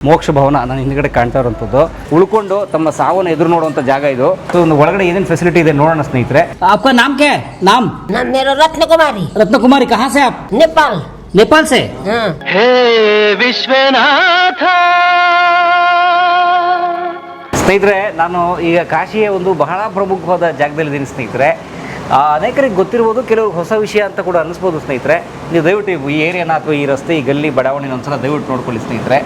ಮೋಕ್ಷ ಭವನ ನಾನು ಹಿಂದ್ಗಡೆ ಕಾಣ್ತಾ ಇರುವಂಥದ್ದು ಉಳ್ಕೊಂಡು ತಮ್ಮ ಸಾವನ್ನು ಎದುರು ನೋಡುವಂಥ ಜಾಗ ಇದು ಸೊ ಒಂದು ಒಳಗಡೆ ಏನೇನು ಫೆಸಿಲಿಟಿ ಇದೆ ನೋಡೋಣ ಸ್ನೇಹಿತರೆ आपका नाम क्या है नाम नाम मेरा रत्न कुमारी रत्न कुमारी कहाँ से आप नेपाल नेपाल से हाँ ಸ್ನೇಹಿತರೆ ನಾನು ಈಗ ಕಾಶಿಯ ಒಂದು ಬಹಳ ಪ್ರಮುಖವಾದ ಜಾಗದಲ್ಲಿದ್ದೀನಿ ಸ್ನೇಹಿತರೆ ಆ, ಅನೇಕರಿಗೆ ಗೊತ್ತಿರ್ಬೋದು, ಕೆಲವ್ರಿಗೆ ಹೊಸ ವಿಷಯ ಅಂತ ಕೂಡ ಅನಿಸ್ಬೋದು ಸ್ನೇಹಿತರೆ. ನೀವು ದಯವಿಟ್ಟು ಈ ಏರಿಯಾನ ಅಥವಾ ಈ ರಸ್ತೆ, ಈ ಗಲ್ಲಿ ಬಡಾವಣೆ ಒಂದ್ಸಲ ದಯವಿಟ್ಟು ನೋಡ್ಕೊಳ್ಳಿ ಸ್ನೇಹಿತರೆ.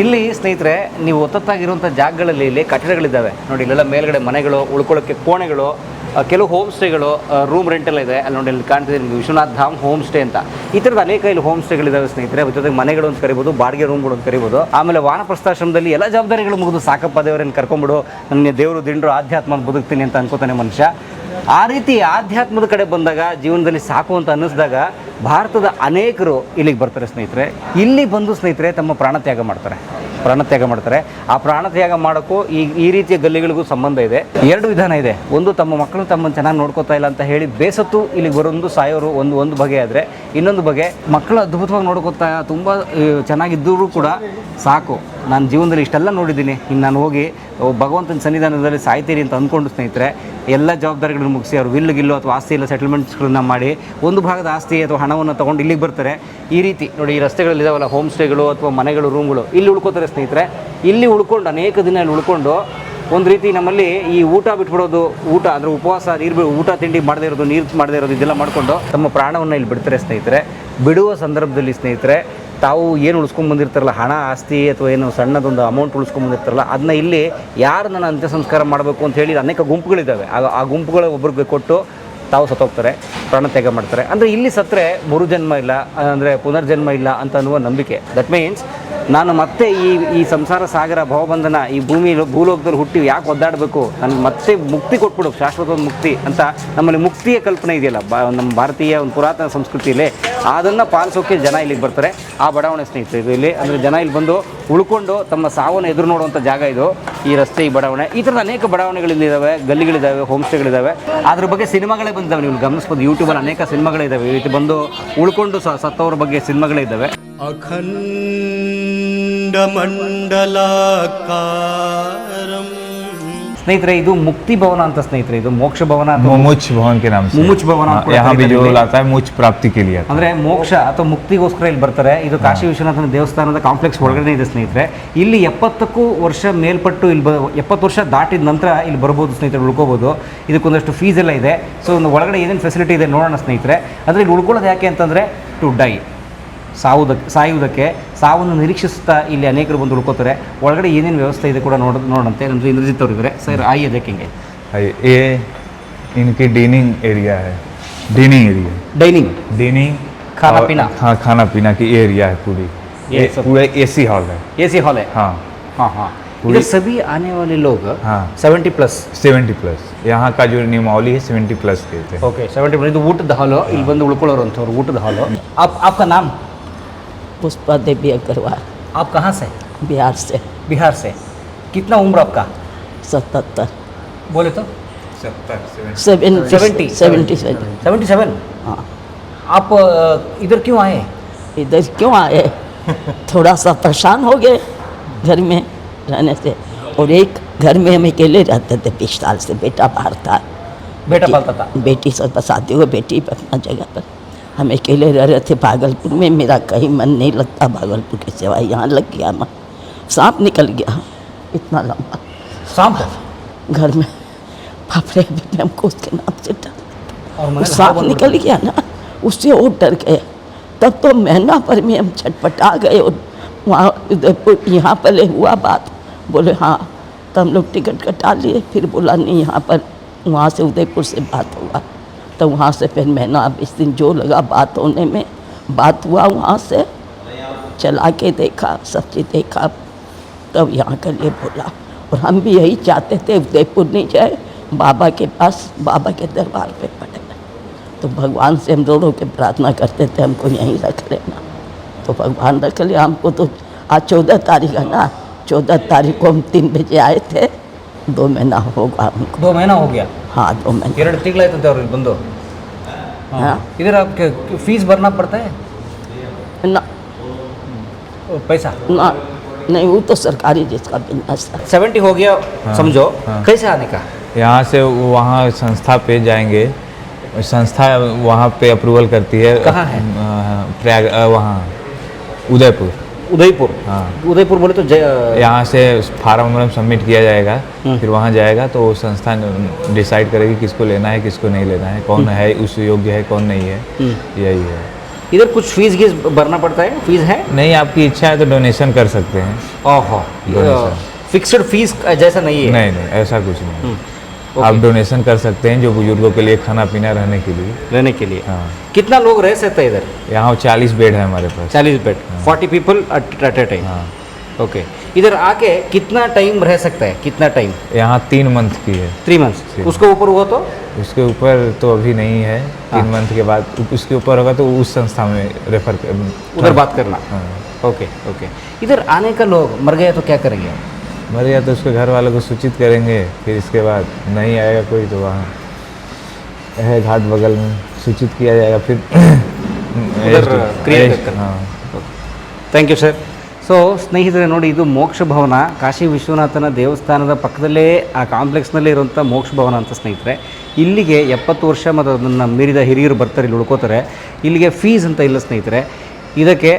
ಇಲ್ಲಿ ಸ್ನೇಹಿತರೆ, ನೀವು ಒತ್ತೊತ್ತಾಗಿರುವಂಥ ಜಾಗಗಳಲ್ಲಿ ಇಲ್ಲಿ ಕಟ್ಟಡಗಳಿದ್ದಾವೆ. ನೋಡಿ, ಇಲ್ಲೆಲ್ಲ ಮೇಲ್ಗಡೆ ಮನೆಗಳು ಉಳ್ಕೊಳ್ಳೋಕ್ಕೆ ಕೋಣೆಗಳು ಕೆಲವು ಹೋಮ್ ಸ್ಟೇಗಳು ರೂಮ್ ರೆಂಟ್ ಎಲ್ಲ ಇದೆ. ಅಲ್ಲಿ ನೋಡಿ, ಇಲ್ಲಿ ಕಾಣ್ತಿದೆ ನಿಮಗೆ ವಿಶ್ವನಾಥ್ ಧಾಮ್ ಹೋಮ್ ಸ್ಟೇ ಅಂತ. ಈ ಥರದ ಅನೇಕ ಇಲ್ಲಿ ಹೋಮ್ ಸ್ಟೇಗಳಿದ್ದಾವೆ ಸ್ನೇಹಿತರೆ ಜೊತೆಗೆ ಮನೆಗಳು ಅಂತ ಕರಿಬೋದು, ಬಾಡಿಗೆ ರೂಮ್ಗಳು ಅಂತ ಕರಿಬೋದು. ಆಮೇಲೆ ವಾನಪ್ರಸ್ಥಾಶ್ರಮದಲ್ಲಿ ಎಲ್ಲ ಜವಾಬ್ದಾರಿಗಳು ಮುಗಿದು ಸಾಕಪ್ಪ ದೇವರನ್ನು ಕರ್ಕೊಂಬಿಡು. ನನಗೆ ದೇವರು, ದಿಂಡ್ರು, ಆಧ್ಯಾತ್ಮ ಬದುಕ್ತೀನಿ ಅಂತ ಅನ್ಕೋತಾನೆ ಮನುಷ್ಯ. ಆ ರೀತಿ ಆಧ್ಯಾತ್ಮದ ಕಡೆ ಬಂದಾಗ ಜೀವನದಲ್ಲಿ ಸಾಕು ಅಂತ ಅನ್ನಿಸಿದಾಗ ಭಾರತದ ಅನೇಕರು ಇಲ್ಲಿಗೆ ಬರ್ತಾರೆ ಸ್ನೇಹಿತರೆ. ಇಲ್ಲಿ ಬಂದು ಸ್ನೇಹಿತರೆ ತಮ್ಮ ಪ್ರಾಣತ್ಯಾಗ ಮಾಡ್ತಾರೆ. ಪ್ರಾಣತ್ಯಾಗ ಮಾಡ್ತಾರೆ. ಆ ಪ್ರಾಣತ್ಯಾಗ ಮಾಡೋಕ್ಕೂ ಈ ಈ ರೀತಿಯ ಗಲ್ಲಿಗಳಿಗೂ ಸಂಬಂಧ ಇದೆ. ಎರಡು ವಿಧಾನ ಇದೆ. ಒಂದು ತಮ್ಮ ಮಕ್ಕಳು ತಮ್ಮನ್ನು ಚೆನ್ನಾಗಿ ನೋಡ್ಕೋತಾ ಇಲ್ಲ ಅಂತ ಹೇಳಿ ಬೇಸತ್ತು ಇಲ್ಲಿಗೆ ಬರೋದು ಸಾಯೋರು ಒಂದು ಒಂದು ಬಗೆ ಆದರೆ ಇನ್ನೊಂದು ಬಗೆ ಮಕ್ಕಳು ಅದ್ಭುತವಾಗಿ ನೋಡ್ಕೋತಾ ತುಂಬ ಚೆನ್ನಾಗಿದ್ದರೂ ಕೂಡ ಸಾಕು. ನಾನು ಜೀವನದಲ್ಲಿ ಇಷ್ಟೆಲ್ಲ ನೋಡಿದ್ದೀನಿ. ಇನ್ನು ನಾನು ಹೋಗಿ ಭಗವಂತನ ಸನ್ನಿಧಾನದಲ್ಲಿ ಸಾಯ್ತೀರಿ ಅಂತ ಅಂದ್ಕೊಂಡು ಸ್ನೇಹಿತರೆ, ಎಲ್ಲ ಜವಾಬ್ದಾರಿಗಳನ್ನು ಮುಗಿಸಿ ಅವ್ರು ವಿಲ್ ಗಿಲ್ಲು ಅಥವಾ ಆಸ್ತಿ ಇಲ್ಲ ಸೆಟಲ್ಮೆಂಟ್ಸ್ಗಳನ್ನ ಮಾಡಿ, ಒಂದು ಭಾಗದ ಆಸ್ತಿ ಅಥವಾ ಹಣವನ್ನು ತೊಗೊಂಡು ಇಲ್ಲಿಗೆ ಬರ್ತಾರೆ. ಈ ರೀತಿ ನೋಡಿ, ಈ ರಸ್ತೆಗಳಲ್ಲಿದ್ದಾವಲ್ಲ ಹೋಮ್ ಸ್ಟೇಗಳು ಅಥವಾ ಮನೆಗಳು ರೂಮ್ಗಳು ಇಲ್ಲಿ ಉಳ್ಕೋತಾರೆ ಸ್ನೇಹಿತರೆ. ಇಲ್ಲಿ ಉಳ್ಕೊಂಡು, ಅನೇಕ ದಿನ ಇಲ್ಲಿ ಉಳ್ಕೊಂಡು, ಒಂದು ರೀತಿ ನಮ್ಮಲ್ಲಿ ಈ ಊಟ ಬಿಟ್ಬಿಡೋದು, ಊಟ ಅಂದರೆ ಉಪವಾಸ, ನೀರು ಊಟ ತಿಂಡಿ ಮಾಡದೇ ಇರೋದು, ನೀರು ಮಾಡದೇ ಇರೋದು, ಇದೆಲ್ಲ ಮಾಡಿಕೊಂಡು ತಮ್ಮ ಪ್ರಾಣವನ್ನು ಇಲ್ಲಿ ಬಿಡ್ತಾರೆ ಸ್ನೇಹಿತರೆ. ಬಿಡುವ ಸಂದರ್ಭದಲ್ಲಿ ಸ್ನೇಹಿತರೆ ತಾವು ಏನು ಉಳಿಸ್ಕೊಂಡು ಬಂದಿರ್ತಾರಲ್ಲ, ಹಣ, ಆಸ್ತಿ ಅಥವಾ ಏನು ಸಣ್ಣದೊಂದು ಅಮೌಂಟ್ ಉಳಿಸ್ಕೊಂಡು ಬಂದಿರ್ತಾರಲ್ಲ ಅದನ್ನ ಇಲ್ಲಿ ಯಾರು ನನ್ನ ಅಂತ್ಯ ಸಂಸ್ಕಾರ ಮಾಡಬೇಕು ಅಂತ ಹೇಳಿ ಅನೇಕ ಗುಂಪುಗಳಿದ್ದಾವೆ. ಆ ಆ ಗುಂಪುಗಳ ಒಬ್ರಿಗೆ ಕೊಟ್ಟು ತಾವು ಸತ್ತೋಗ್ತಾರೆ, ಪ್ರಾಣ ತ್ಯಾಗ ಮಾಡ್ತಾರೆ. ಅಂದರೆ ಇಲ್ಲಿ ಸತ್ತರೆ ಮರುಜನ್ಮ ಇಲ್ಲ, ಅಂದರೆ ಪುನರ್ಜನ್ಮ ಇಲ್ಲ ಅಂತ ಅನ್ನುವ ನಂಬಿಕೆ. ದಟ್ ಮೀನ್ಸ್ ನಾನು ಮತ್ತೆ ಈ ಈ ಸಂಸಾರ ಸಾಗರ ಭವಬಂಧನ, ಈ ಭೂಮಿ ಭೂಲೋಕದಲ್ಲಿ ಹುಟ್ಟಿ ಯಾಕೆ ಒದ್ದಾಡಬೇಕು? ನನಗೆ ಮತ್ತೆ ಮುಕ್ತಿ ಕೊಟ್ಬಿಡು ಶಾಶ್ವತ ಮುಕ್ತಿ ಅಂತ ನಮ್ಮಲ್ಲಿ ಮುಕ್ತಿಯ ಕಲ್ಪನೆ ಇದೆಯಲ್ಲ, ಬಾ, ನಮ್ಮ ಭಾರತೀಯ ಒಂದು ಪುರಾತನ ಸಂಸ್ಕೃತಿಯಲ್ಲಿ. ಅದನ್ನು ಪಾಲಿಸೋಕೆ ಜನ ಇಲ್ಲಿಗೆ ಬರ್ತಾರೆ. ಆ ಬಡಾವಣೆ ಸ್ನೇಹಿತರೆ, ಇದು ಇಲ್ಲಿ ಅಂದರೆ ಜನ ಇಲ್ಲಿ ಬಂದು ಉಳ್ಕೊಂಡು ತಮ್ಮ ಸಾವನ್ನು ಎದುರು ನೋಡುವಂಥ ಜಾಗ ಇದು. ಈ ರಸ್ತೆ, ಈ ಬಡಾವಣೆ, ಈ ಥರದ ಅನೇಕ ಬಡಾವಣೆಗಳಿದ್ದಾವೆ, ಗಲ್ಲಿಗಳಿದ್ದಾವೆ ಹೋಮ್ ಸ್ಟೇಗಳಿದ್ದಾವೆ ಅದ್ರ ಬಗ್ಗೆ ಸಿನಿಮಾಗಳೇ ಬಂದಿದ್ದಾವೆ, ನೀವು ಗಮನಿಸ್ಬೋದು ಯೂಟ್ಯೂಬಲ್ಲಿ ಅನೇಕ ಸಿನಿಮಾಗಳಿದ್ದಾವೆ. ಇದು ಬಂದು ಉಳ್ಕೊಂಡು ಸತ್ತವ್ರ ಬಗ್ಗೆ ಸಿನಿಮಾಗಳೇ ಇದ್ದಾವೆ अखण्डमण्डलाकारम् ಸ್ನೇಹಿತರೆ ಇದು ಮುಕ್ತಿ ಭವನ ಅಂತ ಸ್ನೇಹಿತರೆ ಇದು ಮೋಕ್ಷ ಭವನ ಅಥವಾ मुमुच भवन के नाम से मुमुच भवन हाँ, आपको यहाँ भी बताइए जो पहले। लाता है मुच प्राप्ति के लिए आता ಅಂದ್ರೆ ಮೋಕ್ಷ ಅಥವಾ ಮುಕ್ತಿಗೋಸ್ಕರ ಇಲ್ಲಿ ಬರ್ತಾರೆ ಇದು ಕಾಶಿ ವಿಶ್ವನಾಥನ ದೇವಸ್ಥಾನದ ಕಾಂಪ್ಲೆಕ್ಸ್ ಒಳಗಡೆ ಇದೆ ಸ್ನೇಹಿತರೆ ಇಲ್ಲಿ ಎಪ್ಪತ್ತಕ್ಕೂ ವರ್ಷ ಮೇಲ್ಪಟ್ಟು ಇಲ್ಲಿ ಬ ಎಪ್ಪತ್ತು ವರ್ಷ ದಾಟಿದ ನಂತರ ಇಲ್ಲಿ ಬರ್ಬೋದು ಸ್ನೇಹಿತರೆ ಉಳ್ಕೋಬೋದು ಇದಕ್ಕೊಂದಷ್ಟು ಫೀಸ್ ಎಲ್ಲ ಇದೆ ಸೊ ಒಂದು ಒಳಗಡೆ ಏನೇನು ಫೆಸಿಲಿಟಿ ಇದೆ ನೋಡೋಣ ಸ್ನೇಹಿತರೆ ಅಂದರೆ ಇಲ್ಲಿ ಉಳ್ಕೊಳ್ಳೋದು ಯಾಕೆ ಅಂತಂದರೆ ಟು ಡೈ ಸಾವುದಕ್ಕೆ ಸಾಯುವುದಕ್ಕೆ ಸಾವನ್ನು ನಿರೀಕ್ಷಿಸ್ತಾ ಇಲ್ಲಿ ಅನೇಕರು ಬಂದು ಉಳ್ಕೋತಾರೆ ಒಳಗಡೆ ಏನೇನು ವ್ಯವಸ್ಥೆ ಇದೆ ಕೂಡ ನೋಡ ನೋಡಂತೆ ನಮ್ಮದು ಇಂದ್ರಜಿತ್ ಅವರು ಇದ್ದಾರೆ ಸರ್ ಆಯಿ ಅದಕ್ಕೆ है ये इनकी डीनिंग एरिया है डीनिंग एरिया ಡೈನಿಂಗ್ डीनिंग खाना और- पीना। हाँ खाना पीना की एरिया है पूरी ये ये सब- पूरा एसी हॉल है ಎ ಸಿ ಹಾಲ್ हाँ हाँ हाँ पूरी- इधर सभी आने वाले लोग हाँ। ಸೆವೆಂಟಿ ಪ್ಲಸ್ सेवेंटी प्लस यहाँ का जो नियमावली है सेवेंटी प्लस कहते हैं ಓಕೆ ಸೆವೆಂಟಿ ಪ್ಲಸ್ ಇದು ಊಟದ ಹಾಲು ಇಲ್ಲಿ ಬಂದು ಉಳ್ಕೊಳ್ಳೋರು ಅಂಥವ್ರು ಊಟದ ಹಾಲು आप आपका नाम पुष्पा देवी अग्रवाल। आप कहाँ से? बिहार से। बिहार से। कितना उम्र आपका? सतहत्तर बोले तो? सत्तर seventy. Seventy seventy. Seven seven? हाँ। आप इधर क्यों आए? इधर क्यों आए? थोड़ा सा परेशान हो गए घर में रहने से। और एक घर में हम अकेले रहते थे बीस साल से बेटा बाहर था बेटा बेटी- पालता था? बेटी सब बसाते हुए बेटी अपना जगह पर। हम अकेले रह रहे थे भागलपुर में मेरा कहीं मन नहीं लगता भागलपुर के सिवाय यहाँ लग गया मन सांप निकल गया। इतना लंबा। सांप घर में। फाफड़े अभी भी हमको उसके नाम से डर और सांप निकल गया ना उससे और डर गए तब तो महीना पर में हम छटपटा गए और वहाँ उदयपुर यहाँ पहले हुआ बात। बोले हाँ तो हम लोग टिकट कटा लिए। फिर बोला नहीं यहाँ पर वहाँ से उदयपुर से बात हुआ। तो वहाँ से फिर महीना इस दिन जो लगा बात होने में, बात हुआ वहाँ से। चला के देखा, सब चीज़ देखा, तब तो यहाँ के लिए बोला। और हम भी यही चाहते थे, उदयपुर नहीं जाए, बाबा के पास, बाबा के दरबार पे पड़े तो भगवान से हम दोनों के प्रार्थना करते थे, हमको यहीं रख लेना। तो भगवान रख लिया हमको तो आज चौदह तारीख है ना, चौदह तारीख को हम तीन बजे आए थे। दो महीना होगा हमको दो महीना हो गया हाँ दो महीने ಎರಡು ತಿಂಗಳಾಯ್ತಂತೆ ಅವ್ರು ಇಲ್ಲಿ ಬಂದು हाँ इधर आपके फीस भरना पड़ता है ना पैसा ना नहीं वो तो सरकारी जिसका बिजनेस है सेवेंटी हो गया हाँ, समझो हाँ। कैसे आने का यहाँ से वो वहाँ संस्था पे जाएंगे संस्था वहाँ पे अप्रूवल करती है कहाँ है? अ, प्रयाग अ, वहाँ उदयपुर उदयपुर। हाँ। उदयपुर बोले तो यहाँ से फार्म वार्म सबमिट किया जाएगा हम्म। फिर वहाँ जाएगा तो वो संस्था डिसाइड करेगी किसको लेना है किसको नहीं लेना है कौन है। उस योग्य है कौन नहीं है हम्म। यही है। इधर कुछ फ़ीस गीस भरना पड़ता है? फ़ीस है? नहीं आपकी इच्छा है तो डोनेशन कर सकते हैं। ओहो. फिक्स्ड फ़ीस जैसा नहीं है। नहीं नहीं ऐसा कुछ नहीं आप डोनेशन कर सकते हैं जो बुज़ुर्गों के लिए खाना पीना रहने के लिए। रहने के लिए। हाँ। कितना लोग रह सकते हैं इधर? यहाँ चालीस बेड है हमारे पास। चालीस bed. Forty people at a time हाँ। ओके इधर आके कितना टाइम रह सकता है? कितना टाइम यहाँ तीन मंथ की है। थ्री मंथ उसके ऊपर हुआ तो? उसके ऊपर तो अभी नहीं है। तीन हाँ। मंथ के बाद उसके ऊपर होगा तो उस संस्था में रेफर उधर बात करना। हाँ। ओके ओके इधर आने का लोग मर गए तो क्या करेंगे? मर गया तो उसके घर वालों को सूचित करेंगे फिर इसके बाद नहीं आएगा कोई तो वहाँ है घाट बगल में सूचित किया जाएगा फिर उधर क्रिया arrest- करना। हाँ ಥ್ಯಾಂಕ್ ಯು ಸರ್ ಸೊ ಸ್ನೇಹಿತರೆ ನೋಡಿ ಇದು ಮೋಕ್ಷ ಭವನ ಕಾಶಿ ವಿಶ್ವನಾಥನ ದೇವಸ್ಥಾನದ ಪಕ್ಕದಲ್ಲೇ ಆ ಕಾಂಪ್ಲೆಕ್ಸ್ನಲ್ಲೇ ಇರುವಂಥ ಮೋಕ್ಷ ಭವನ ಅಂತ ಸ್ನೇಹಿತರೆ ಇಲ್ಲಿಗೆ ಎಪ್ಪತ್ತು ವರ್ಷ ಮತ್ತು ಅದನ್ನು ಮೀರಿದ ಹಿರಿಯರು ಬರ್ತಾರೆ ಇಲ್ಲಿ ಉಳ್ಕೋತಾರೆ ಇಲ್ಲಿಗೆ ಫೀಸ್ ಅಂತ ಇಲ್ಲ ಸ್ನೇಹಿತರೆ ಇದಕ್ಕೆ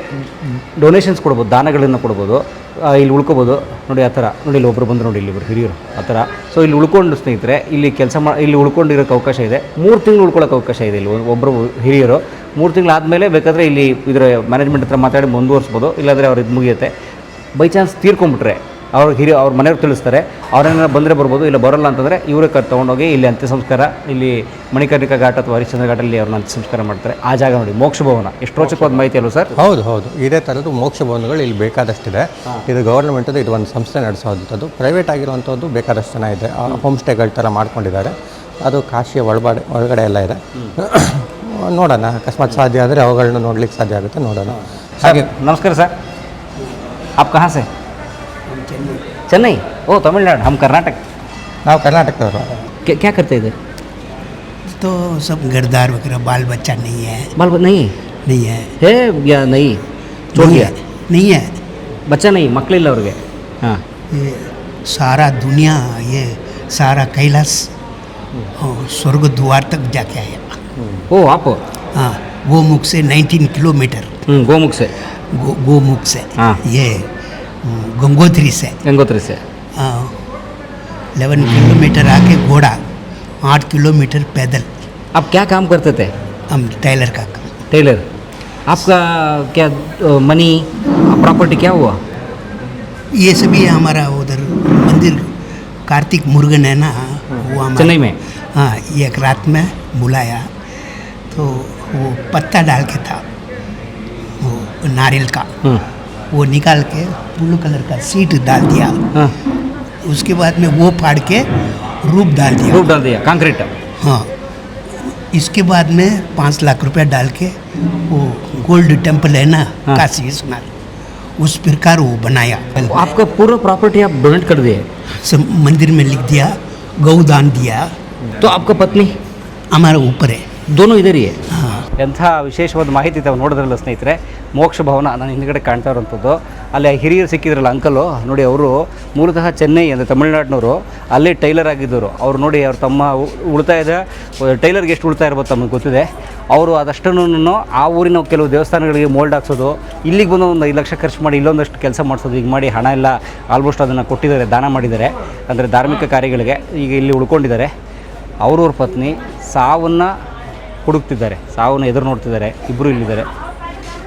ಡೊನೇಷನ್ಸ್ ಕೊಡ್ಬೋದು, ದಾನಗಳನ್ನು ಕೊಡ್ಬೋದು. ಇಲ್ಲಿ ಉಳ್ಕೊಬೋದು. ನೋಡಿ, ಆ ಥರ. ನೋಡಿ, ಇಲ್ಲಿ ಒಬ್ಬರು ಬಂದು ನೋಡಿ, ಇಲ್ಲಿ ಇಬ್ಬರು ಹಿರಿಯರು, ಆ ಥರ. ಸೊ ಇಲ್ಲಿ ಉಳ್ಕೊಂಡು ಸ್ನೇಹಿತರೆ, ಇಲ್ಲಿ ಕೆಲಸ ಮಾ, ಇಲ್ಲಿ ಉಳ್ಕೊಂಡಿರೋಕ್ಕೆ ಅವಕಾಶ ಇದೆ. ಮೂರು ತಿಂಗಳು ಉಳ್ಕೊಳ್ಳೋಕೆ ಅವಕಾಶ ಇದೆ ಇಲ್ಲಿ ಒಬ್ಬರು ಹಿರಿಯರು. ಮೂರು ತಿಂಗಳು ಆದಮೇಲೆ ಬೇಕಾದರೆ ಇಲ್ಲಿ ಇದರ ಮ್ಯಾನೇಜ್ಮೆಂಟ್ ಹತ್ರ ಮಾತಾಡಿ ಮುಂದುವರಿಸ್ಬೋದು. ಇಲ್ಲಾಂದರೆ ಅವ್ರು ಇದು ಮುಗಿಯುತ್ತೆ. ಬೈ ಚಾನ್ಸ್ ತೀರ್ಕೊಂಬಿಟ್ರೆ ಅವ್ರ ಹಿರಿಯ ಅವ್ರ ಮನೆಯವ್ರು ತಿಳಿಸ್ತಾರೆ ಅವ್ರೇನಾರು ಬಂದರೆ ಬರ್ಬೋದು ಇಲ್ಲ ಬರೋಲ್ಲ ಅಂತಂದರೆ ಇವರೇ ಕರ್ ತೊಗೊಂಡೋಗಿ ಇಲ್ಲಿ ಅಂತ್ಯ ಸಂಸ್ಕಾರ ಇಲ್ಲಿ ಮಣಿಕರ್ಣಿಕಾ ಘಾಟ್ ಅಥವಾ ಹರಿಶ್ಚಂದ್ರ ಘಾಟಲ್ಲಿ ಅವ್ರನ್ನ ಅಂತ್ಯ ಸಂಸ್ಕಾರ ಮಾಡ್ತಾರೆ. ಆ ಜಾಗ ನೋಡಿ ಮೋಕ್ಷ ಭವನ. ಎಷ್ಟು ರೋಚಕವಾದ ಮಾಹಿತಿ ಅಲ್ವ ಸರ್? ಹೌದು ಹೌದು. ಇದೇ ಥರದ್ದು ಮೋಕ್ಷ ಭವನಗಳು ಇಲ್ಲಿ ಬೇಕಾದಷ್ಟಿದೆ. ಇದು ಗೌರ್ಮೆಂಟದ್ದು ಇದು ಒಂದು ಸಂಸ್ಥೆ ನಡೆಸೋವಂಥದ್ದು. ಪ್ರೈವೇಟ್ ಆಗಿರುವಂಥದ್ದು ಬೇಕಾದಷ್ಟು ಜನ ಇದೆ. ಹೋಮ್. ಸ್ಟೇಗಳ ಥರ ಮಾಡ್ಕೊಂಡಿದ್ದಾರೆ. ಅದು ಕಾಶಿಯ ಒಳಬಾಡೆ ಒಳಗಡೆ ಎಲ್ಲ ಇದೆ. ನೋಡೋಣ ಅಕಸ್ಮಾತ್ ಸಾಧ್ಯ ಆದರೆ ಅವುಗಳನ್ನ ನೋಡ್ಲಿಕ್ಕೆ ಸಾಧ್ಯ ಆಗುತ್ತೆ ನೋಡೋಣ. ಹಾಗೆ ನಮಸ್ಕಾರ ಸರ್. ಆಪ್ ಕಹಾಸೆ चेन्नई ओ तमिलनाडु हम कर्नाटक ना कर्नाटक क्या क्या करते इधर तो सब घरदार वगैरह बाल बच्चा नहीं है बाल बच्चा नहीं नहीं है हे या नहीं छोड़ नहीं है नहीं है बच्चा नहीं ಮಕ್ಕಳಿಲ್ಲ ಅವ್ರಿಗೆ? ಹಾಂ. ये सारा दुनिया ये सारा कैलाश और स्वर्ग द्वार तक जाके आया ಓ ಆಪು हाँ गोमुख से 19 किलोमीटर गोमुख से गो- गोमुख से हाँ। ये गंगोत्री से गंगोत्री से इलेवन किलोमीटर आके घोड़ा आठ किलोमीटर पैदल आप क्या काम करते थे हम टेलर का काम टेलर आपका क्या मनी प्रॉपर्टी क्या हुआ ये सभी हमारा उधर मंदिर कार्तिक मुर्गन है ना वो चेन्नई में हाँ एक रात में बुलाया तो वो पत्ता डाल के था वो नारियल का वो निकाल के ब्लू कलर का सीट डाल दिया। हाँ। उसके बाद में वो फाड़ के रूप डाल दिया। रूप डाल दिया कंक्रीट। हाँ। इसके बाद में पाँच लाख रुपया डाल के वो गोल्ड टेंपल है ना हाँ। काशी विश्वनाथ उस प्रकार वो बनाया। आपका पूरा प्रॉपर्टी आप डोनेट कर दिए? सब मंदिर में लिख दिया गौदान दिया। तो आपका पत्नी? हमारे ऊपर है। ದೋನು ಇದೆ ರೀ. ಎಂಥ ವಿಶೇಷವಾದ ಮಾಹಿತಿ ತಾವು ನೋಡಿದ್ರಲ್ಲ ಸ್ನೇಹಿತರೆ ಮೋಕ್ಷ ಭವನ ನಾನು ಹಿಂದ್ಗಡೆ ಕಾಣ್ತಾ ಇರೋಂಥದ್ದು ಅಲ್ಲಿ ಹಿರಿಯರು ಸಿಕ್ಕಿದ್ರಲ್ಲ ಅಂಕಲು ನೋಡಿ ಅವರು ಮೂಲತಃ ಚೆನ್ನೈ ಅಂದರೆ ತಮಿಳುನಾಡಿನವರು ಅಲ್ಲೇ ಟೈಲರ್ ಆಗಿದ್ದರು ಅವ್ರು ನೋಡಿ ಅವ್ರು ತಮ್ಮ ಉಳಿತಾಯದ ಟೈಲರ್ಗೆ ಎಷ್ಟು ಉಳಿತಾಯ ಇರ್ಬೋದು ತಮಗೆ ಗೊತ್ತಿದೆ. ಅವರು ಅದಷ್ಟನ್ನು ಆ ಊರಿನ ಕೆಲವು ದೇವಸ್ಥಾನಗಳಿಗೆ ಮೋಲ್ಡ್ ಹಾಕ್ಸೋದು ಇಲ್ಲಿಗೆ ಬಂದು ಒಂದು ಐದು ಲಕ್ಷ ಖರ್ಚು ಮಾಡಿ ಇಲ್ಲೊಂದಷ್ಟು ಕೆಲಸ ಮಾಡಿಸೋದು ಈಗ ಮಾಡಿ ಹಣ ಎಲ್ಲ ಆಲ್ಮೋಸ್ಟ್ ಅದನ್ನು ಕೊಟ್ಟಿದ್ದಾರೆ ದಾನ ಮಾಡಿದ್ದಾರೆ. ಅಂದರೆ ಧಾರ್ಮಿಕ ಕಾರ್ಯಗಳಿಗೆ ಈಗ ಇಲ್ಲಿ ಉಳ್ಕೊಂಡಿದ್ದಾರೆ. ಅವ್ರವ್ರ ಪತ್ನಿ ಸಾವನ್ನು ಹುಡುಕ್ತಿದ್ದಾರೆ ಸಾವನ್ನು ಎದುರು ನೋಡ್ತಿದ್ದಾರೆ ಇಬ್ಬರು ಇಲ್ಲಿದ್ದಾರೆ.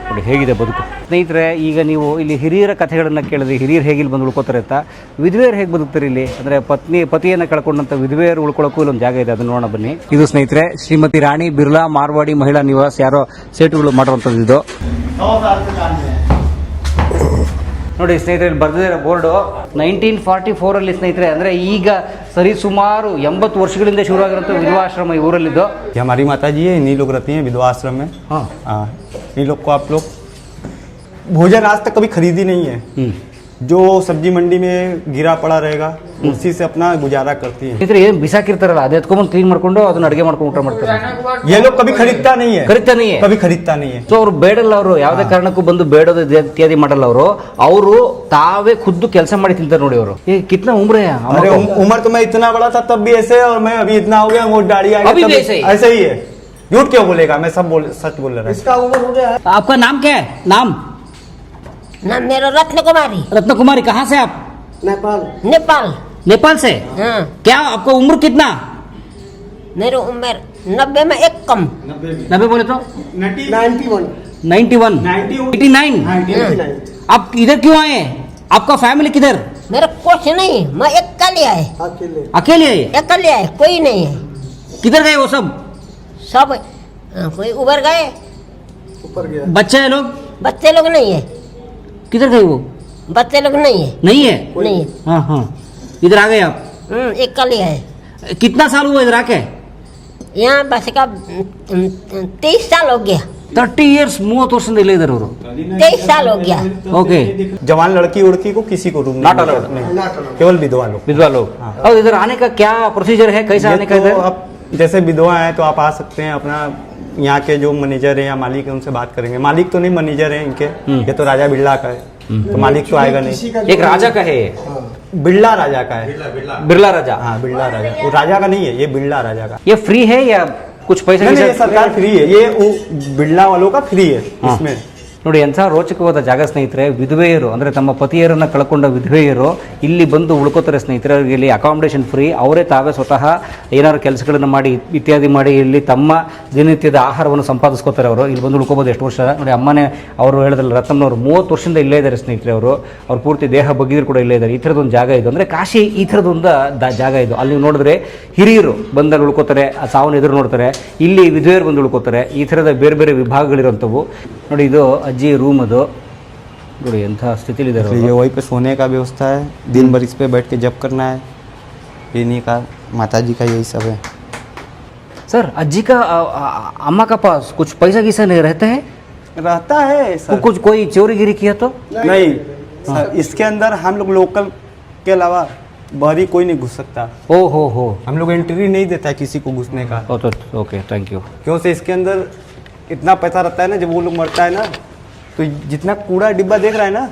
ನೋಡಿ, ಹೇಗಿದೆ ಬದುಕು. ಸ್ನೇಹಿತರೆ, ಈಗ ನೀವು ಇಲ್ಲಿ ಹಿರಿಯರ ಕಥೆಗಳನ್ನು ಕೇಳಿದ್ರೆ ಹಿರಿಯರು ಹೇಗೆ ಇಲ್ಲಿ ಬಂದು ಉಳ್ಕೋತಾರೆ ಅಂತ, ವಿಧವೆಯರು ಹೇಗೆ ಬದುಕ್ತಾರೆ ಇಲ್ಲಿ? ಅಂದರೆ ಪತ್ನಿ, ಪತಿಯನ್ನು ಕಳ್ಕೊಂಡಂಥ ವಿಧವೆಯರು ಉಳ್ಕೊಳ್ಳೋಕ್ಕೂ ಇಲ್ಲೊಂದು ಜಾಗ ಇದೆ, ಅದನ್ನು ನೋಡೋಣ ಬನ್ನಿ. ಇದು ಸ್ನೇಹಿತರೆ, ಶ್ರೀಮತಿ ರಾಣಿ ಬಿರ್ಲಾ ಮಾರ್ವಾಡಿ ಮಹಿಳಾ ನಿವಾಸ, ಯಾರೋ ಸೇಟುಗಳು ಮಾಡುವಂಥದ್ದು ಇದು. ನೋಡಿ ಸ್ನೇಹಿತರೆ ಇಲ್ಲಿ ಬರ್ದಿದ್ದಾರೆ ಬೋರ್ಡು ನೈನ್ಟೀನ್ ಫಾರ್ಟಿ ಫೋರಲ್ಲಿ ಸ್ನೇಹಿತರೆ ಅಂದರೆ ಈಗ ಸರಿ ಸುಮಾರು ಎಂಬತ್ತು ವರ್ಷಗಳಿಂದ ಶುರುವಾಗಿರುವಂಥ ವಿಧವಾಶ್ರಮ ಈ ಊರಲ್ಲಿದ್ದು ये हमारी माता जी है इन्हीं लोग रहती हैं विधवा आश्रम में हाँ हाँ इन लोग को आप लोग भोजन आज तक कभी खरीदी नहीं है हम्म, जो सब्जी मंडी में गिरा पड़ा रहेगा उसी से अपना गुजारा करती हैं ಸ್ನೇಹಿತರೆ ಏನು ಬಿಸಾಕಿರ್ತಾರಲ್ಲ ಅದು ಎತ್ಕೊಂಬಂದು ಕ್ಲೀನ್ ಮಾಡ್ಕೊಂಡು ಅದನ್ನ ಅಡುಗೆ ಮಾಡ್ಕೊಂಡು ಊಟ ಮಾಡ್ತಾರೆ ये लोग कभी खरीदता नहीं है ಖರೀತಾ ನೀ कभी खरीदता नहीं है ಸೊ ಅವ್ರು ಬೇಡಲ್ಲ ಅವರು ಯಾವುದೇ ಕಾರಣಕ್ಕೂ ಬಂದು ಬೇಡೋದು ಇದು ಇತ್ಯಾದಿ ಮಾಡಲ್ಲ ಅವರು ಅವರು ತಾವೇ ಖುದ್ದು ಕೆಲಸ ಮಾಡಿ ತಿಂತಾರೆ ನೋಡಿ ಅವರು ಏ ಕಿತ್ನಾ ಉಮ್ರೆ अरे उम- उम्र तो मैं इतना बड़ा था तब भी ऐसे और मैं अभी इतना हो गया वो दाढ़ी आ अभी गया भी तब ऐसे ही? ऐसे ही है झूठ क्यों बोलेगा मैं सब बोल सच बोल रहा हूँ आपका नाम क्या है नाम ना मेरा रत्न कुमारी रत्न कुमारी कहाँ से आप? नेपाल। नेपाल। नेपाल से? हाँ। क्या आपका उम्र कितना? मेरी उम्र नब्बे में एक कम। नब्बे बोले तो? नाइन्टी। वन। एटी। नाइन? आप इधर क्यों आए? आपका फैमिली किधर? मेरा कुछ नहीं मैं अकेले आए अकेले। आए? अकेले आए कोई नहीं है। किधर गए वो सब? सब हाँ, कोई उबर गए? ऊपर गया। बच्चे हैं लोग? बच्चे लोग नहीं है। किधर गए वो बच्चे लोग नहीं है नहीं है नहीं है हाँ हाँ इधर आ गए आप हम्म, अकेले है कितना साल हुआ इधर आके यहाँ बस का तेईस साल हो गया ತರ್ಟಿ ಇಯರ್ಸ್ ಮೂವತ್ತು ವರ್ಷದಿಂದ ಇಲ್ಲೇ ಇದ್ದಾರೆ ಅವರು तेईस साल हो गया ಓಕೆ जवान लड़की उड़की को किसी को रूम Not नहीं allowed. नहीं, केवल विधवा लोग विधवा लोग और इधर आने का क्या प्रोसीजर है कैसे आने ये का तो इधर आप जैसे विधवा है तो आप आ सकते हैं अपना यहाँ के जो मैनेजर है या मालिक है उनसे बात करेंगे। मालिक तो नहीं मैनेजर है इनके। ये तो राजा बिरला का है। तो मालिक तो आएगा नहीं। एक राजा का है बिरला राजा का है। बिरला राजा? हाँ बिरला राजा। वो राजा का नहीं है ये बिरला राजा का। ये फ्री है या कुछ पैसे नहीं नहीं, सरकार फ्री है? ये वो बिरला वालों का फ्री है। इसमें। ನೋಡಿ, ಎಂಥ ರೋಚಕವಾದ ಜಾಗ ಸ್ನೇಹಿತರೆ, ವಿಧವೆಯರು, ಅಂದರೆ ತಮ್ಮ ಪತಿಯರನ್ನು ಕಳ್ಕೊಂಡ ವಿಧವೆಯರು ಇಲ್ಲಿ ಬಂದು ಉಳ್ಕೋತಾರೆ ಸ್ನೇಹಿತರೆ, ಅವರಿಗೆ ಇಲ್ಲಿ ಅಕಾಮಿಡೇಷನ್ ಫ್ರೀ ಅವರೇ ತಾವೇ ಸ್ವತಃ ಏನಾದ್ರು ಕೆಲಸಗಳನ್ನು ಮಾಡಿ, ಇತ್ಯಾದಿ ಮಾಡಿ ಇಲ್ಲಿ ತಮ್ಮ ದಿನನಿತ್ಯದ ಆಹಾರವನ್ನು ಸಂಪಾದಿಸ್ಕೋತಾರೆ ಅವರು. ಇಲ್ಲಿ ಬಂದು ಉಳ್ಕೋಬೋದು ಎಷ್ಟು ವರ್ಷ. ನೋಡಿ, ಅಮ್ಮನೇ ಅವರು ಹೇಳಿದ್ರಲ್ಲ ರತ್ನವರು ಮೂವತ್ತು ವರ್ಷದಿಂದ ಇಲ್ಲೇ ಇದ್ದಾರೆ ಸ್ನೇಹಿತರೆ ಅವರು. ಅವ್ರು ಪೂರ್ತಿ ದೇಹ ಬಗ್ಗಿದ್ರು ಕೂಡ ಇಲ್ಲೇ ಇದ್ದಾರೆ. ಈ ಥರದೊಂದು ಜಾಗ ಇದು. ಅಂದರೆ ಕಾಶಿ ಈ ಥರದೊಂದು ಜಾಗ ಇದು. ಅಲ್ಲಿ ನೋಡಿದ್ರೆ ಹಿರಿಯರು ಬಂದಲ್ಲಿ ಉಳ್ಕೋತಾರೆ ಆ ಸಾವನ್ನು ಎದುರು ನೋಡ್ತಾರೆ. ಇಲ್ಲಿ ವಿಧವೆಯರು ಬಂದು ಉಳ್ಕೋತಾರೆ. ಈ ಥರದ ಬೇರೆ ಬೇರೆ ವಿಭಾಗಗಳಿರುವಂಥವು. ನೋಡಿ ಇದು ಅಜ್ಜಿ ರೂಮ್ ಅದು ನೋಡಿ ಎಂಥ ಸ್ಥಿತಿಲಿದ್ದಾರೆ तो ಅವರು. ये वहीं पे सोने का व्यवस्था है दिन भर इस पे बैठ के जब करना है इन्हीं का माता जी का यही सब है सर अज्जी का आ, आ, अम्मा का पास कुछ पैसा किसा नहीं रहता है रहता है तो कुछ कोई चोरी गिरी किया तो नहीं सर, इसके अंदर हम लोग लोकल के अलावा बाहरी कोई नहीं घुस सकता ओ हो हो हम लोग एंट्री नहीं देता है किसी को घुसने का ओ तो ओके थैंक यू क्यों से इसके अंदर इतना पैसा रहता है ना जब वो लोग मरता है ना तो जितना कूड़ा डिब्बा देख रहा है ना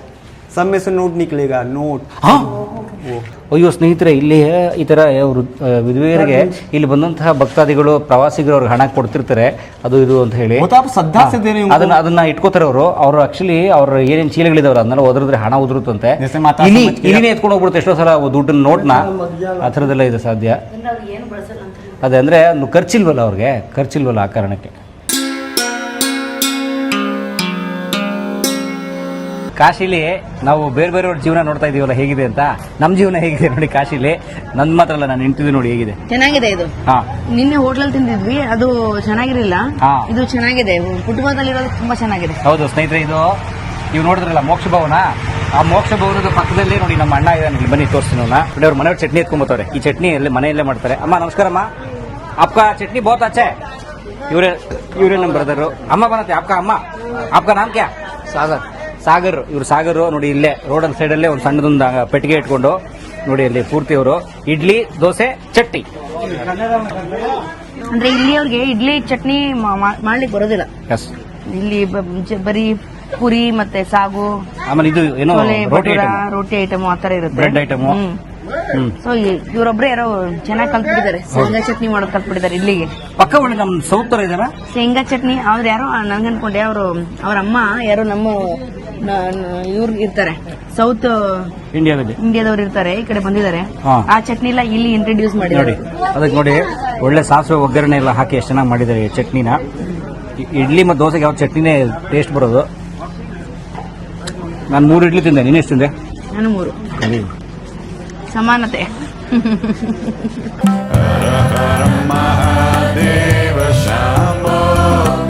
सब में से नोट निकलेगा नोट ಹಾಂ ಅಯ್ಯೋ ಸ್ನೇಹಿತರೆ ಇಲ್ಲಿ ಈ ಥರ ಅವರು ವಿಧವೆಯರಿಗೆ ಇಲ್ಲಿ ಬಂದಂತಹ ಭಕ್ತಾದಿಗಳು ಪ್ರವಾಸಿಗರು ಅವ್ರಿಗೆ ಹಣ ಕೊಡ್ತಿರ್ತಾರೆ ಅದು ಇದು ಅಂತ ಹೇಳಿ वो तो आप श्रद्धा से दे रहे हो ಅದನ್ನ ಅದನ್ನ ಇಟ್ಕೋತಾರೆ ಅವರು ಅವರು ಆಕ್ಚುಲಿ ಅವ್ರ ಏನೇನು ಚೀಲಗಳಿದಾವ್ರ ಅದನ್ನೆಲ್ಲ ಒದರಿದ್ರೆ ಹಣ ಉದುರುತ್ತಂತೆ ಜೈಸೆ ಮಾತಾ ಇಲಿ ಸಮಜ್ಗೆ- ಇಲಿನೇ ಎತ್ಕೊಂಡು ಹೋಗ್ಬಿಡುತ್ತೆ ಎಷ್ಟೋ ಸಲ ದುಡ್ಡನ್ನ ನೋಟ್ನ ಆ ಥರದ್ದೆಲ್ಲ ಇದೆ ಸಾಧ್ಯ ಅದೇ ಅಂದ್ರೆ ಒಂದು ಖರ್ಚಿಲ್ವಲ್ಲ ಅವ್ರಿಗೆ ಖರ್ಚಿಲ್ವಲ್ಲ ಆ ಕಾರಣಕ್ಕೆ ಕಾಶಿಲಿ ನಾವು ಬೇರೆ ಬೇರೆಯವ್ರ ಜೀವನ ನೋಡ್ತಾ ಇದೀವಲ್ಲ ಹೇಗಿದೆ ಅಂತ? ನಮ್ ಜೀವನ ಹೇಗಿದೆ ನೋಡಿ ಕಾಶಿಲಿ. ನನ್ ಮಾತ್ರ ಅಲ್ಲ ನಾನು ಇಂಟಿದ್ವಿ ನೋಡಿ ಹೇಗಿದೆ. ಚೆನ್ನಾಗಿದೆ ಇದು. ಹಾ. ನಿನ್ನೆ ಹೋಟ್ಲಲ್ಲಿ ತಿಂದಿದ್ವಿ ಅದು ಚೆನ್ನಾಗಿರಲಿಲ್ಲ. ಇದು ಚೆನ್ನಾಗಿದೆ. ಕುಟುಂಬದಲ್ಲಿರೋದು ತುಂಬಾ ಚೆನ್ನಾಗಿದೆ. ಹೌದು ಸ್ನೇಹಿತರೆ ಇದು ನೀವು ನೋಡಿದ್ರಲ್ಲ ಮೋಕ್ಷ ಭವನ? ಆ ಮೋಕ್ಷ ಭವನದ ಪಕ್ಕದಲ್ಲೇ ನೋಡಿ ನಮ್ಮ ಅಣ್ಣ ಇದ್ದಾನೆ ಇಲ್ಲಿ. ಬನ್ನಿ ತೋರಿಸ್ತೀನಿ ಅವ್ನ. ನೋಡಿ ಅವ್ರ ಮನೆಯವ್ರ ಚಟ್ನಿ ಎತ್ಕೊಂಬತ್ತವ್ರೆ. ಈ ಚಟ್ನಿ ಅಲ್ಲಿ ಮನೆಯಲ್ಲೇ ಮಾಡ್ತಾರೆ. ಅಮ್ಮ ನಮಸ್ಕಾರ ಅಮ್ಮ ಅಪ್ಪ ಚಟ್ನಿ ಬಹುತ್ ಆಚೆ. ಇವರೇ ಇವರೇ ನಮ್ಮ ಬ್ರದರು ಅಮ್ಮ ಬರತ್ತೆ ಅಪ್ಪ ಅಮ್ಮ. ಅಪ್ಪ ನಾಮ್ ಕ್ಯಾ? ಸಾಗರ್. ಸಾಗರ್ ಇವ್ರು ಸಾಗರ್ ನೋಡಿ ಇಲ್ಲೇ ರೋಡ್ ಸೈಡ್ ಅಲ್ಲೇ ಒಂದು ಸಣ್ಣದೊಂದು ಪೆಟ್ಟಿಗೆ ಇಟ್ಕೊಂಡು ನೋಡಿ ಅಲ್ಲಿ ಪೂರ್ತಿ ಅವರು ಇಡ್ಲಿ ದೋಸೆ ಚಟ್ನಿ. ಅಂದ್ರೆ ಇಲ್ಲಿ ಅವ್ರಿಗೆ ಇಡ್ಲಿ ಚಟ್ನಿ ಮಾಡ್ಲಿಕ್ಕೆ ಬರೋದಿಲ್ಲ. ಇಲ್ಲಿ ಬರೀ ಪುರಿ ಮತ್ತೆ ಸಾಗು ಆಮೇಲೆ ಇದು ಏನೋ ರೋಟಿ ಐಟಮ್ ರೋಟಿ ಐಟಮ್ ಆ ತರ ಇರುತ್ತೆ. ಬ್ರೆಡ್ ಐಟಮ್ ಸೊ ಇವರೊಬ್ರು ಯಾರೋ ಚೆನ್ನಾಗಿ ಕಲ್ತ್ಬಿಟ್ಟಿದ್ದಾರೆ. ಶೇಂಗಾ ಚಟ್ನಿ ಮಾಡೋದು ಕಲ್ತ್ಬಿಟ್ಟಿದ್ದಾರೆ ಇಲ್ಲಿಗೆ. ಪಕ್ಕ ಒಳ್ಳೆ ನಮ್ ಸೌತರ ತರ ಇದಾರ? ಶೇಂಗಾ ಚಟ್ನಿ ಅವ್ರು ಯಾರೋ ನಂಗೆ ಅನ್ಕೊಂಡೆ ಅವರು ಅವ್ರ ಅಮ್ಮ ಯಾರೋ ನಮ್ಮ ಇವ್ರು ಇರ್ತಾರೆ. ಸೌತ್ ಇಂಡಿಯಾದಲ್ಲಿ. ಇಂಡಿಯಾದವ್ರು ಇರ್ತಾರೆ ಈ ಕಡೆ ಬಂದಿದ್ದಾರೆ. ಹಾ. ಆ ಚಟ್ನಿ ಎಲ್ಲ ಇಲ್ಲಿ ಇಂಟ್ರೊಡ್ಯೂಸ್ ನೋಡಿ ಅದಕ್ಕೆ ನೋಡಿ ಒಳ್ಳೆ ಸಾಸಿವೆ ಒಗ್ಗರಣೆ ಎಲ್ಲ ಹಾಕಿ ಎಷ್ಟು ಚೆನ್ನಾಗಿ ಮಾಡಿದ್ದಾರೆ ಈ ಚಟ್ನಿನ. ಇ- ಇಡ್ಲಿ ಮತ್ತು ದೋಸೆಗೆ ಯಾವ ಚಟ್ನಿನೇ ಟೇಸ್ಟ್ ಬರೋದು. ನಾನು ಮೂರು ಇಡ್ಲಿ ತಿಂದೆ ನೀನು ಎಷ್ಟು ತಿಂದೆ? ನಾನು ಮೂರು. ಸಮಾನತೆ.